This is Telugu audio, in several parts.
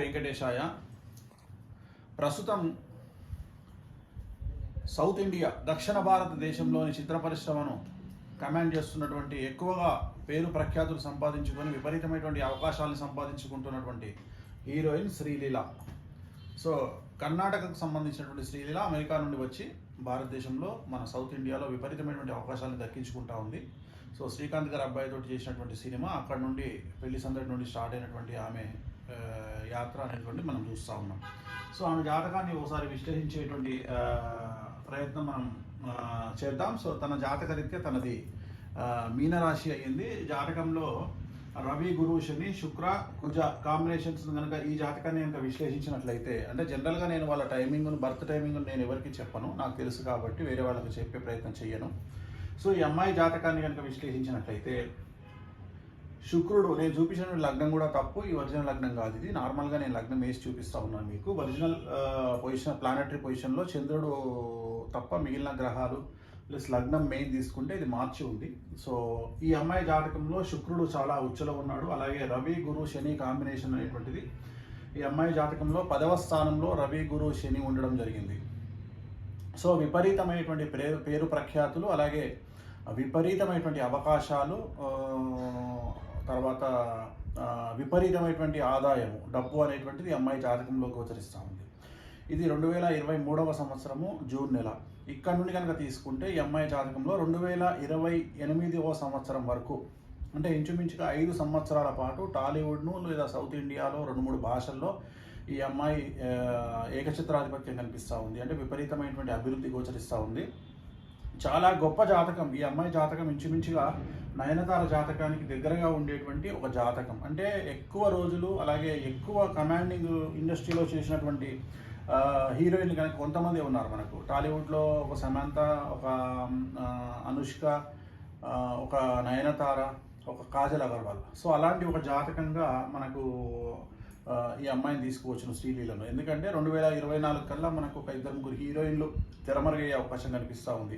వెంకటేశాయ. ప్రస్తుతం సౌత్ ఇండియా దక్షిణ భారతదేశంలోని చిత్ర పరిశ్రమను కమాండ్ చేస్తున్నటువంటి ఎక్కువగా పేరు ప్రఖ్యాతులు సంపాదించుకొని విపరీతమైనటువంటి అవకాశాలను సంపాదించుకుంటున్నటువంటి హీరోయిన్ శ్రీలీల. సో కర్ణాటకకు సంబంధించినటువంటి శ్రీలీల అమెరికా నుండి వచ్చి భారతదేశంలో మన సౌత్ ఇండియాలో విపరీతమైనటువంటి అవకాశాలను దక్కించుకుంటా ఉంది. సో శ్రీకాంత్ గారి అబ్బాయితో చేసినటువంటి సినిమా అక్కడ నుండి పెళ్ళి సందడి నుండి స్టార్ట్ అయినటువంటి ఆమె యాత్ర అనేటువంటి మనం చూస్తూ ఉన్నాం. సో ఆమె జాతకాన్ని ఒకసారి విశ్లేషించేటువంటి ప్రయత్నం మనం చేద్దాం. సో తన జాతక రీత్యా తనది మీనరాశి అయ్యింది. జాతకంలో రవి గురు శని శుక్ర కుజ కాంబినేషన్స్ కనుక ఈ జాతకాన్ని కనుక విశ్లేషించినట్లయితే అంటే జనరల్గా నేను వాళ్ళ టైమింగ్ను బర్త్ టైమింగ్ నేను ఎవరికి చెప్పను. నాకు తెలుసు కాబట్టి వేరే వాళ్ళకి చెప్పే ప్రయత్నం చేయను సో ఈ అమ్మాయి జాతకాన్ని కనుక విశ్లేషించినట్లయితే శుక్రుడు నేను చూపించిన లగ్నం కూడా తప్పు ఈ ఒరిజినల్ లగ్నం కాదు ఇది. నార్మల్గా నేను లగ్నం వేసి చూపిస్తా ఉన్నాను మీకు. ఒరిజినల్ పొజిషన్ ప్లానటరీ పొజిషన్లో చంద్రుడు తప్ప మిగిలిన గ్రహాలు ప్లస్ లగ్నం మెయిన్ తీసుకుంటే ఇది మార్చి ఉంది. సో ఈ అమ్మాయి జాతకంలో శుక్రుడు చాలా ఉచ్చలో ఉన్నాడు. అలాగే రవి గురు శని కాంబినేషన్ అనేటువంటిది. ఈ అమ్మాయి జాతకంలో పదవ స్థానంలో రవి గురు శని ఉండడం జరిగింది. సో విపరీతమైనటువంటి పేరు పేరు ప్రఖ్యాతులు అలాగే విపరీతమైనటువంటి అవకాశాలు తర్వాత విపరీతమైనటువంటి ఆదాయము డబ్బు అనేటువంటిది అమ్మాయి జాతకంలో గోచరిస్తూ ఉంది. ఇది రెండు వేల ఇరవై మూడవ సంవత్సరము జూన్ నెల. ఇక్కడ నుండి కనుక తీసుకుంటే ఈ అమ్మాయి జాతకంలో రెండు వేల ఇరవై ఎనిమిదవ సంవత్సరం వరకు అంటే ఇంచుమించుగా ఐదు సంవత్సరాల పాటు టాలీవుడ్ను లేదా సౌత్ ఇండియాలో రెండు మూడు భాషల్లో ఈ అమ్మాయి ఏకచిత్రాధిపత్యం కనిపిస్తూ ఉంది. అంటే విపరీతమైనటువంటి అభివృద్ధి గోచరిస్తూ ఉంది. చాలా గొప్ప జాతకం. ఈ అమ్మాయి జాతకం ఇంచుమించుగా నయనతార జాతకానికి దగ్గరగా ఉండేటువంటి ఒక జాతకం. అంటే ఎక్కువ రోజులు అలాగే ఎక్కువ కమాండింగ్ ఇండస్ట్రీలో చేసినటువంటి హీరోయిన్లు కనుక కొంతమంది ఉన్నారు మనకు. టాలీవుడ్లో ఒక సమంత ఒక అనుష్క ఒక నయనతార ఒక కాజల్ అగర్వాల్. సో అలాంటి ఒక జాతకంగా మనకు ఈ అమ్మాయిని తీసుకువచ్చిన శ్రీలీలను. ఎందుకంటే రెండు వేల ఇరవై నాలుగు కల్లా మనకు ఒక ఇద్దరు ముగ్గురు హీరోయిన్లు తెరమరుగయ్యే అవకాశం కనిపిస్తూ ఉంది.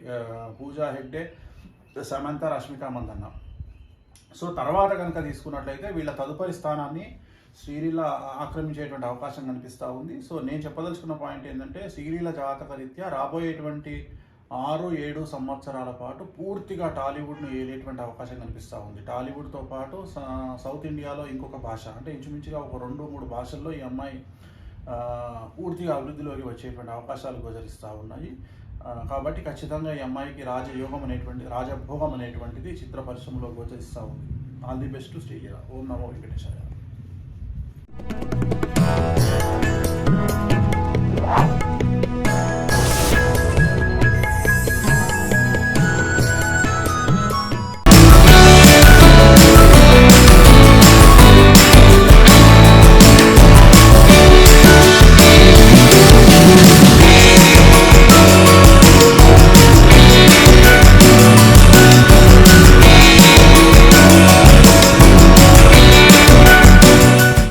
పూజా హెగ్డే సమంత రష్మిక మందన్న. సో తర్వాత కనుక తీసుకున్నట్లయితే వీళ్ళ తదుపరి స్థానాన్ని శ్రీలీల ఆక్రమించేటువంటి అవకాశం కనిపిస్తూ ఉంది. సో నేను చెప్పదలుచుకున్న పాయింట్ ఏంటంటే శ్రీలీల జాతక రీత్యా రాబోయేటువంటి ఆరు ఏడు సంవత్సరాల పాటు పూర్తిగా టాలీవుడ్ను ఏలేటువంటి అవకాశం కనిపిస్తూ ఉంది. టాలీవుడ్తో పాటు స- సౌత్ ఇండియాలో ఇంకొక భాష. అంటే ఇంచుమించుగా ఒక రెండు మూడు భాషల్లో ఈ అమ్మాయి పూర్తిగా అభివృద్ధిలోకి వచ్చేటువంటి అవకాశాలు గోచరిస్తూ ఉన్నాయి. కాబట్టి ఖచ్చితంగా ఈ అమ్మాయికి రాజయోగం అనేటువంటి రాజభోగం అనేటువంటిది చిత్ర పరిశ్రమలో గోచరిస్తూ ఉంది. ఆల్ ది బెస్ట్ శ్రీలీల ఓం నమో వెంకటేశ్వర